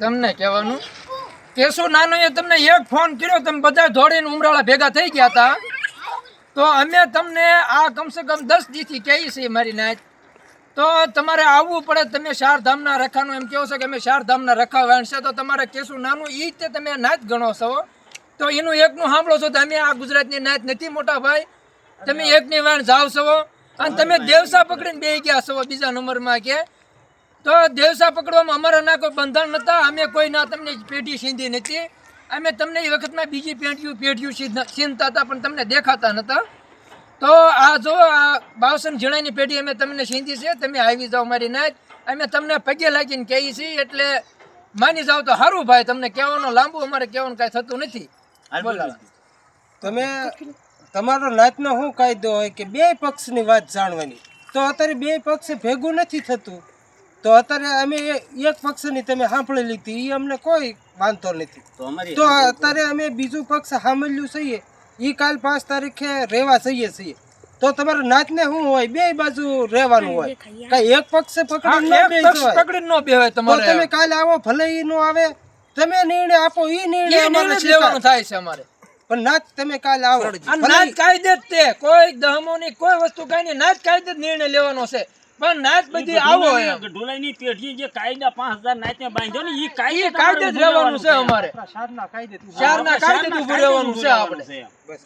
તમને કહેવાનું? કેશુ નાનું એ તમને એક ફોન કર્યો? તમે બધા દોડીને ઉમરાળા ભેગા થઈ ગયા હતા. તો અમે તમને આ કમસે કમ દસ દીથી કહીએ છીએ, મારી નાચ તો તમારે આવવું પડે, તમે શારધામના રખાનું એમ કહો છો કે અમે શારધામના રખા વાણશે, તો તમારે કેશું નાનું એ રીતે તમે નાચ ગણો છો? તો એનું એકનું સાંભળો છો તમે આ ગુજરાતની નાચ નથી, મોટા ભાઈ. તમે એકની વાણ જાવ છો. અને તમે દેવસા પકડીને બે ગયા છો બીજા નંબરમાં કે તો દેવસા પકડવામાં અમારા ના કોઈ બંધન નતા. અમે કોઈ ના તમને પેઢી સીંધી નથી અમે તમને એ વખતમાં બીજી પેઢીઓ પેઢીઓ સીધ- સીંધતા હતા પણ તમને દેખાતા નતા. તો આ જો આ બાવસન જણાની પેઢી અમે તમને સીંધી છે. તમે આવી જાઓ મારી નાચ અમે તમને પગે લાગીને કહીએ છીએ એટલે માની જાઓ તો સારું ભાઈ તમને કહેવાનો લાંબુ અમારે કહેવાનું કાંઈ થતું નથી. બોલો. તમે તમારો નાચનો શું કાયદો હોય કે બે પક્ષની વાત જાણવાની? તો અત્યારે બે પક્ષ ભેગું નથી થતું. તો અત્યારે અમે એક પક્ષની તમે સાંભળી લીધી એ અમને કોઈ વાંધો નથી. તો અત્યારે અમે બીજું પક્ષ સાંભળ્યું છીએ એ કાલ પાંચ તારીખે રહેવા જઈએ છીએ. તો તમારે નાચને શું હોય? બે બાજુ રહેવાનું હોય. કઈ એક પક્ષ પકડી ન ન બેવાય તમારે. તમે કાલે આવો ભલે ઈ નો આવે. તમે નિર્ણય આપો ઈ એ નિર્ણય અમારે લેવાનું થાય છે અમારે. પણ નાચ તમે કાલે આવો. નાચ કાયદે જ તે. કોઈ દહમોની કોઈ વસ્તુ કઈ નહીં નાચ કાયદે જ નિર્ણય લેવાનો છે. પણ નાચ બધી આવો ઢોલાઈની પેઢી જે કાયદા પાંચ હજાર નાચને બાંધ્યો ને એ કાયદે કાયદે જ રહેવાનું છે અમારે. શારના કાયદે તું ચારના કાયદે રહેવાનું છે આપણે. બસ